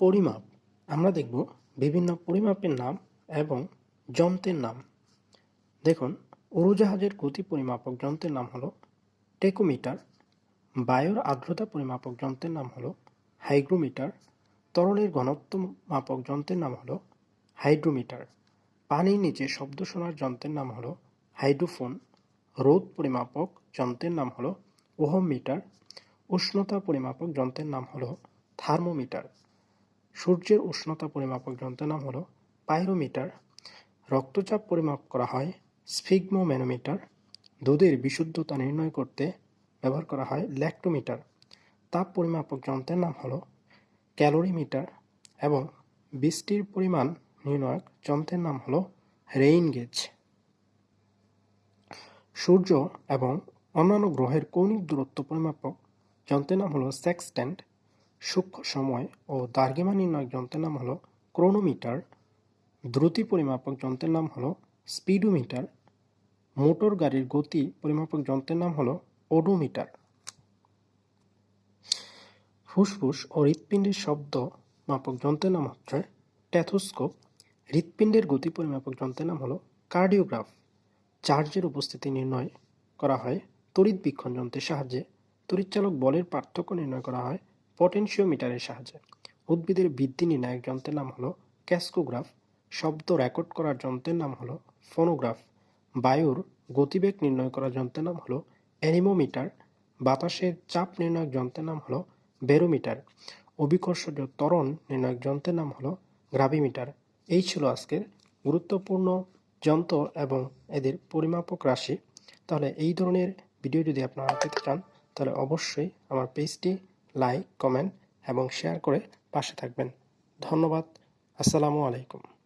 পরিমাপ। আমরা দেখব বিভিন্ন পরিমাপের নাম এবং যন্ত্রের নাম। দেখুন, উড়োজাহাজের গতি পরিমাপক যন্ত্রের নাম হলো টেকোমিটার, বায়ুর আর্দ্রতা পরিমাপক যন্ত্রের নাম হলো হাইগ্রোমিটার, তরলের ঘনত্ব মাপক যন্ত্রের নাম হলো হাইড্রোমিটার। পানির নিচে শব্দ শোনার যন্ত্রের নাম হলো হাইড্রোফোন রোদ পরিমাপক যন্ত্রের নাম হলো ওহম মিটার উষ্ণতা পরিমাপক যন্ত্রের নাম হলো থার্মোমিটার। সূর্যের উষ্ণতা পরিমাপক যন্ত্রের নাম হলো পাইরোমিটার। রক্তচাপ পরিমাপ করা হয় স্ফিগমোম্যানোমিটার। দুধের বিশুদ্ধতা নির্ণয় করতে ব্যবহার করা হয় ল্যাক্টোমিটার। তাপ পরিমাপক যন্ত্রের নাম হলো ক্যালোরিমিটার এবং বৃষ্টির পরিমাণ নির্ণায়ক যন্ত্রের নাম হলো রেইন গেজ। সূর্য এবং অন্যান্য গ্রহের কৌণিক দূরত্ব পরিমাপক যন্ত্রের নাম হলো সেক্সট্যান্ট। সূক্ষ্ম সময় ও দার্ঘিমা নির্ণায়ক যন্ত্রের নাম হলো ক্রোনোমিটার। দ্রুতি পরিমাপক যন্ত্রের নাম হলো স্পিডোমিটার। মোটর গাড়ির গতি পরিমাপক যন্ত্রের নাম হলো ওডোমিটার। ফুসফুস ও হৃৎপিণ্ডের শব্দ মাপক যন্ত্রের নাম হচ্ছে ট্যাথোস্কোপ হৃৎপিণ্ডের গতি পরিমাপক যন্ত্রের নাম হলো কার্ডিওগ্রাফ। চার্জের উপস্থিতি নির্ণয় করা হয়, তড়িৎ বীক্ষণ যন্ত্রের সাহায্যে। তড়িৎচালক বলের পার্থক্য নির্ণয় করা হয় পটেনশিওমিটারের সাহায্যে। উদ্ভিদের বৃদ্ধি নির্ণায়ক যন্ত্রের নাম হলো ক্যাসকোগ্রাফ। শব্দ রেকর্ড করার যন্ত্রের নাম হলো ফোনোগ্রাফ। বায়ুর গতিবেগ নির্ণয় করার যন্ত্রের নাম হলো অ্যানিমোমিটার। বাতাসের চাপ নির্ণায়ক যন্ত্রের নাম হলো বেরোমিটার অভিকর্ষজ ত্বরণ নির্ণায়ক যন্ত্রের নাম হলো গ্রাভিমিটার। এই ছিল আজকের গুরুত্বপূর্ণ যন্ত্র এবং এদের পরিমাপক রাশি। তাহলে এই ধরনের ভিডিও যদি আপনারা পেতে চান, তাহলে অবশ্যই আমার পেজটি লাইক কমেন্ট এবং শেয়ার করে পাশে থাকবেন। ধন্যবাদ। আসসালামু আলাইকুম।